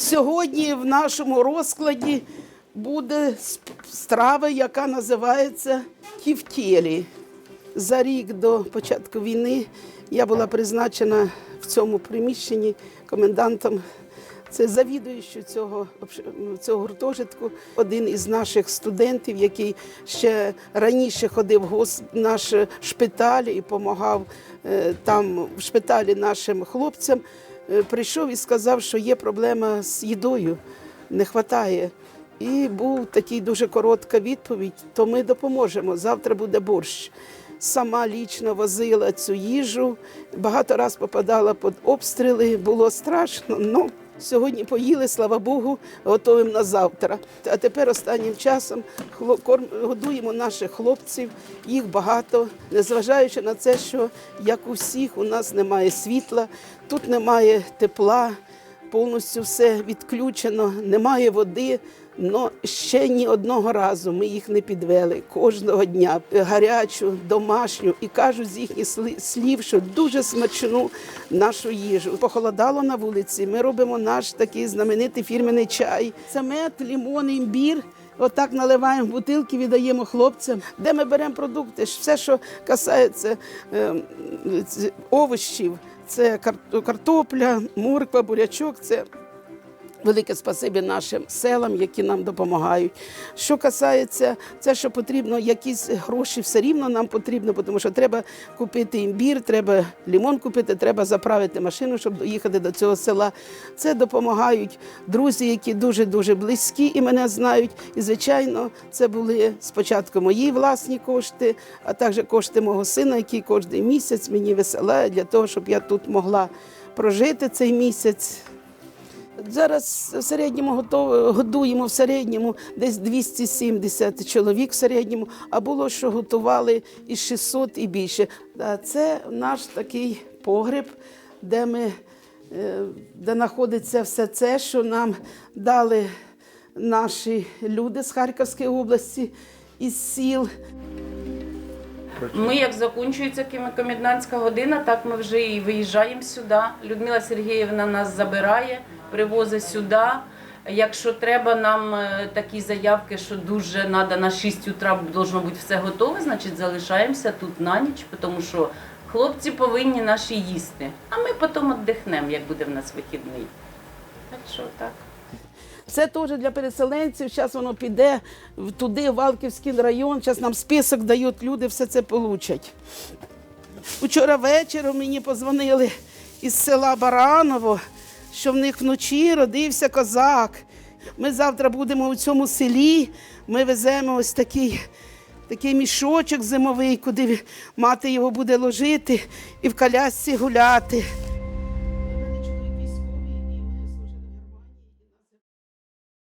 Сьогодні в нашому розкладі буде страва, яка називається тівтєлі. За рік до початку війни я була призначена в цьому приміщенні комендантом. Це завідуючий цього, цього гуртожитку, один із наших студентів, який ще раніше ходив в наш шпиталь і допомагав е, там в шпиталі нашим хлопцям, прийшов і сказав, що є проблема з їдою, не вистачає. І був такий дуже коротка відповідь, то ми допоможемо. Завтра буде борщ. Сама лічно возила цю їжу, багато раз попадала під обстріли, було страшно. Ну, сьогодні поїли, слава Богу, готуємо на завтра. А тепер останнім часом годуємо наших хлопців, їх багато, незважаючи на це, що як у всіх у нас немає світла, тут немає тепла повністю все відключено, немає води. Но ще ні одного разу ми їх не підвели кожного дня гарячу, домашню і кажуть з їхніх слів, що дуже смачну нашу їжу. Похолодало на вулиці. Ми робимо наш такий знаменитий фірменний чай. Це мед, лімон, імбір. Отак наливаємо в бутилки, віддаємо хлопцям. Де ми беремо продукти? Все, що касається е, овочів, це кар- картопля, морква, бурячок. Це Велике спасибі нашим селам, які нам допомагають. Що касається, це що потрібно, якісь гроші все рівно нам потрібно, тому що треба купити імбір, треба лімон купити, треба заправити машину, щоб доїхати до цього села. Це допомагають друзі, які дуже дуже близькі і мене знають. І звичайно, це були спочатку мої власні кошти, а також кошти мого сина, який кожен місяць мені висилає для того, щоб я тут могла прожити цей місяць. Зараз в середньому готов- годуємо в середньому десь 270 чоловік в середньому, а було, що готували і 600 і більше. Це наш такий погреб, де ми, е, де знаходиться все це, що нам дали наші люди з Харківської області із сіл. Ми, як закінчується комендантська година, так ми вже і виїжджаємо сюди. Людмила Сергіївна нас забирає, привозить сюди. Якщо треба нам е, такі заявки, що дуже треба на 6 утра должно бути все готове, значить залишаємося тут на ніч, тому що хлопці повинні наші їсти. А ми потім віддихнемо, як буде в нас вихідний. Так що так. Це теж для переселенців. Зараз воно піде туди, в Валківський район. Зараз нам список дають, люди все це получать. Вчора вечором мені позвонили із села Бараново, що в них вночі родився козак. Ми завтра будемо у цьому селі. Ми веземо ось такий, такий мішочок зимовий, куди мати його буде ложити і в колясці гуляти.